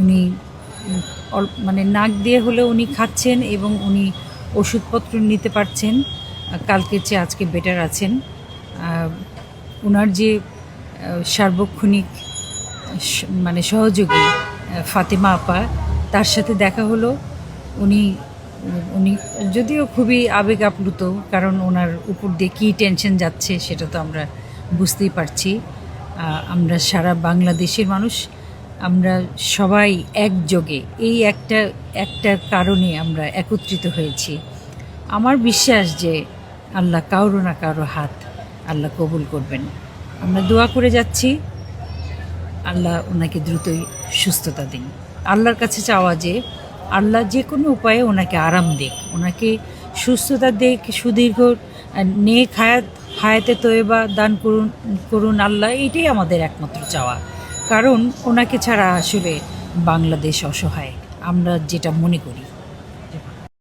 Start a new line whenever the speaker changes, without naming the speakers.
উনি মানে নাক দিয়ে হলেও উনি খাচ্ছেন এবং উনি ওষুধপত্র নিতে পারছেন। কালকের চেয়ে আজকে বেটার আছেন। ওনার যে সার্বক্ষণিক মানে সহযোগী ফাতেমা আপা, তার সাথে দেখা হলো। উনি উনি যদিও খুবই আবেগ আপ্লুত, কারণ ওনার উপর দিয়ে কী টেনশন যাচ্ছে সেটা তো আমরা বুঝতেই পারছি। আমরা সারা বাংলাদেশের মানুষ আমরা সবাই একযোগে, এই একটা একটা কারণে আমরা একত্রিত হয়েছি। আমার বিশ্বাস যে আল্লাহ কারও না কারও হাত আল্লাহ কবুল করবেন। আমরা দোয়া করে যাচ্ছি। আল্লাহ ওনাকে দ্রুতই সুস্থতা দিন। আল্লাহর কাছে চাওয়া যে আল্লাহ যে কোনো উপায়ে ওনাকে আরাম দিক। ওনাকে সুস্থতা দিক, সুদীর্ঘ নেক হায়াত, হায়াতে তৈবা দান করুন করুন আল্লাহ, এটাই আমাদের একমাত্র চাওয়া। কারণ ওনাকে ছাড়া আসলে বাংলাদেশ অসহায়। আমরা যেটা মনে করি।